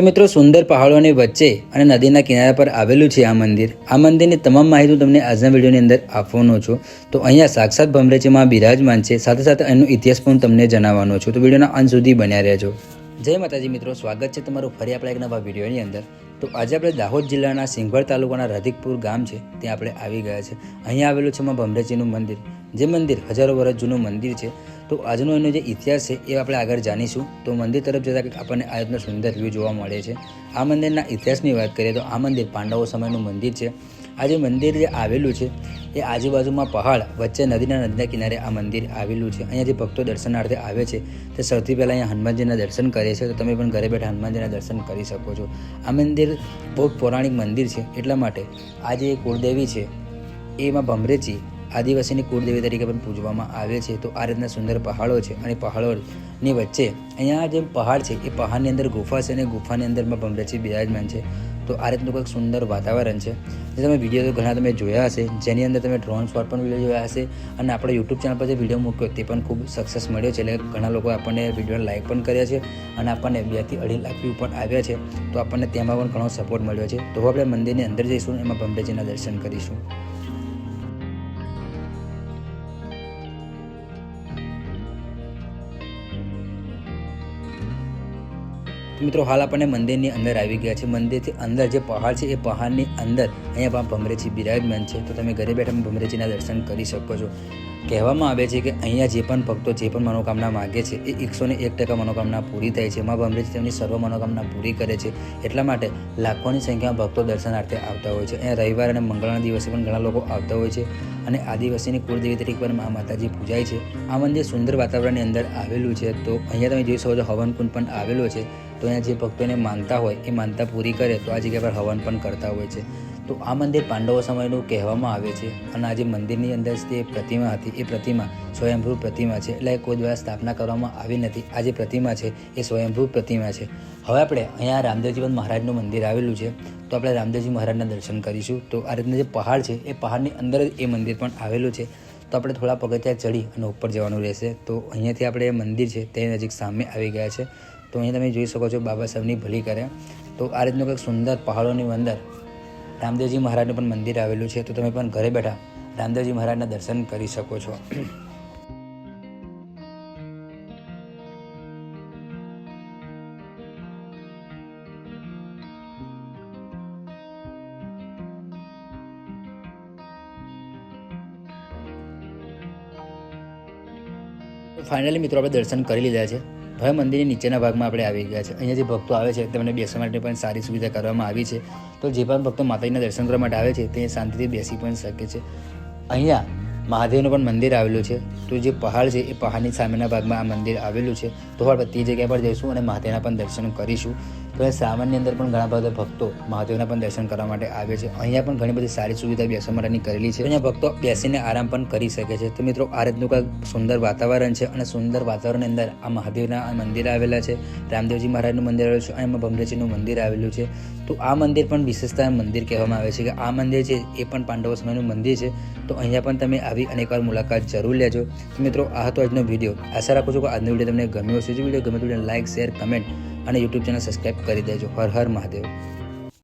તો મિત્રો, સુંદર પહાડોની વચ્ચે અને નદીના કિનારા પર આવેલું છે આ મંદિર. આ મંદિરની તમામ માહિતી હું તમને આજના વિડીયોની અંદર આપવાનો છું. તો અહીંયા સાક્ષાત ભમરેચીમાં બિરાજમાન છે. સાથે સાથે એનો ઇતિહાસ પણ તમને જણાવવાનો છું. તો વિડીયોના અંત સુધી બન્યા રહેજો. જય માતાજી મિત્રો, સ્વાગત છે તમારું ફરી આપણા એક નવા વિડીયોની અંદર. તો આજે આપણે દાહોદ જિલ્લાના સિંગવડ તાલુકાના રાધિકપુર ગામ છે. ત્યાં આપણે આવી ગયા છે. અહીંયા આવેલું છે માં ભમરેચીનું મંદિર. જે મંદિર હજારો વર્ષ જૂનું મંદિર છે. તો આજનો એનો જે ઇતિહાસ છે એ આપણે આગળ જાણીશું. તો મંદિર તરફ જતાં કંઈક આપણને આ રીતનો સુંદર વ્યૂ જોવા મળે છે. આ મંદિરના ઇતિહાસની વાત કરીએ તો આ મંદિર પાંડવો સમયનું મંદિર છે. આ જે મંદિર જે આવેલું છે, એ આજુબાજુમાં પહાડ, વચ્ચે નદીના નદીના કિનારે આ મંદિર આવેલું છે. અહીંયા જે ભક્તો દર્શનાર્થે આવે છે, તે સૌથી પહેલાં અહીંયા હનુમાનજીના દર્શન કરે છે. તો તમે પણ ઘરે બેઠા હનુમાનજીના દર્શન કરી શકો છો. આ મંદિર બહુ પૌરાણિક મંદિર છે, એટલા માટે આ જે કુળદેવી છે એમાં ભમરેચી આદિવાસીની કુળદેવી તરીકે પણ પૂજવામાં આવે છે. તો આ રીતના સુંદર પહાડો છે અને પહાડોની વચ્ચે અહીંયા જે પહાડ છે એ પહાડની અંદર ગુફા છે અને ગુફાની અંદરમાં ભમરેચી બિરાજમાન છે. તો આ રીતનું કંઈક સુંદર વાતાવરણ છે. જે તમે વીડિયો તો ઘણા તમે જોયા હશે. જેની અંદર તમે ડ્રોન શોટ પણ વીડિયો જોયા હશે. અને આપણે યુટ્યુબ ચેનલ પર જે વીડિયો મૂક્યો તે પણ ખૂબ સક્સેસ મળ્યો છે. એટલે ઘણા લોકો આપણને વીડિયો લાઈક પણ કર્યા છે અને આપણને બેથી અઢી લાખ વ્યૂ પણ આવ્યા છે. તો આપણને તેમાં પણ ઘણો સપોર્ટ મળ્યો છે. તો આપણે મંદિરની અંદર જઈશું એમાં ભમરેજીના દર્શન કરીશું. મિત્રો, હાલ આપણને મંદિરની અંદર આવી ગયા છે. મંદિરથી અંદર જે પહાડ છે, એ પહાડની અંદર અહીંયા પણ ભમરેજી બિરાજમાન છે. તો તમે ઘરે બેઠા ભમરેજીના દર્શન કરી શકો છો. કહેવામાં આવે છે કે અહીંયા જે પણ ભક્તો જે પણ મનોકામના માગે છે, એ એકસો ને એક ટકા મનોકામના પૂરી થાય છે. માં ભમરેજી તેમની સર્વ મનોકામના પૂરી કરે છે. એટલા માટે લાખોની સંખ્યામાં ભક્તો દર્શનાર્થે આવતા હોય છે. અહીંયા રવિવાર અને મંગળના દિવસે પણ ઘણા લોકો આવતા હોય છે અને આદિવાસીની કુળદેવી તરીકે પણ મા માતાજી પૂજાય છે. આ મંદિર સુંદર વાતાવરણની અંદર આવેલું છે. તો અહીંયા તમે જોઈ શકો છો હવનકુંડ પણ આવેલો છે. તો અહીંયા જે ભક્તોને માનતા હોય, એ માનતા પૂરી કરે, તો આ જગ્યા પર હવન પણ કરતા હોય છે. તો આ મંદિર પાંડવો સમયનું કહેવામાં આવે છે અને આ જે મંદિરની અંદર જે પ્રતિમા હતી, એ પ્રતિમા સ્વયંભૂ પ્રતિમા છે. એટલે કોઈ દ્વારા સ્થાપના કરવામાં આવી નથી. આ જે પ્રતિમા છે, એ સ્વયંભૂ પ્રતિમા છે. હવે આપણે અહીંયા રામદેવજીવન મહારાજનું મંદિર આવેલું છે, તો આપણે રામદેવજી મહારાજના દર્શન કરીશું. તો આ રીતના જે પહાડ છે, એ પહાડની અંદર જ એ મંદિર પણ આવેલું છે. તો આપણે થોડા પગથિયા ચડી અને ઉપર જવાનું રહેશે. તો અહીંયાથી આપણે મંદિર છે, તે નજીક સામે આવી ગયા છે. તો અહીંયા તમે જોઈ શકો છો બાબા સાહેબની ભલી કરે. તો આ રીતનું કંઈક સુંદર પહાડોની અંદર રામદેવજી મહારાજનું પણ મંદિર આવેલું છે. તો તમે પણ ઘરે બેઠા રામદેવજી મહારાજના દર્શન કરી શકો છો. ફાઇનલી મિત્રો આપણે દર્શન કરી લીધા છે. હવે મંદિરની નીચેના ભાગમાં આપણે આવી ગયા છે. અહીંયા જે ભક્તો આવે છે, તેમને બેસવા માટે પણ સારી સુવિધા કરવામાં આવી છે. તો જે પણ ભક્તો માતાજીના દર્શન કરવા માટે આવે છે, તે શાંતિથી બેસી પણ શકે છે. અહીંયા મહાદેવનું પણ મંદિર આવેલું છે. તો જે પહાડ છે, એ પહાડની સામેના ભાગમાં આ મંદિર આવેલું છે. તો આપણે તે જગ્યા પર જઈશું અને મહાદેવના પણ દર્શન કરીશું. એ શ્રાવણની અંદર પણ ઘણા બધા ભક્તો મહાદેવના પણ દર્શન કરવા માટે આવે છે. અહીંયા પણ ઘણી બધી સારી સુવિધા બેસવા માટેની કરેલી છે. અહીંયા ભક્તો બેસીને આરામ પણ કરી શકે છે. તો મિત્રો આ રીતનું કંઈક સુંદર વાતાવરણ છે અને સુંદર વાતાવરણની અંદર આ મહાદેવના મંદિર આવેલા છે. રામદેવજી મહારાજનું મંદિર આવેલું છે. અને એમાં ભમરેજીનું મંદિર આવેલું છે. તો આ મંદિર પણ વિશેષતા મંદિર કહેવામાં આવે છે કે આ મંદિર છે એ પણ પાંડવો સમયનું મંદિર છે. તો અહીંયા પણ તમે આવી અનેકવાર મુલાકાત જરૂર લેજો. તો મિત્રો, આ હતો આજનો વીડિયો. આશા રાખું છું કે આજનો વીડિયો તમને ગમ્યો હશે. જો વીડિયો ગમે તો લાઇક શેર, કમેન્ટ અને યુટ્યુબ ચેનલ સબસ્ક્રાઈબ કરી દેજો. હર હર મહાદેવ.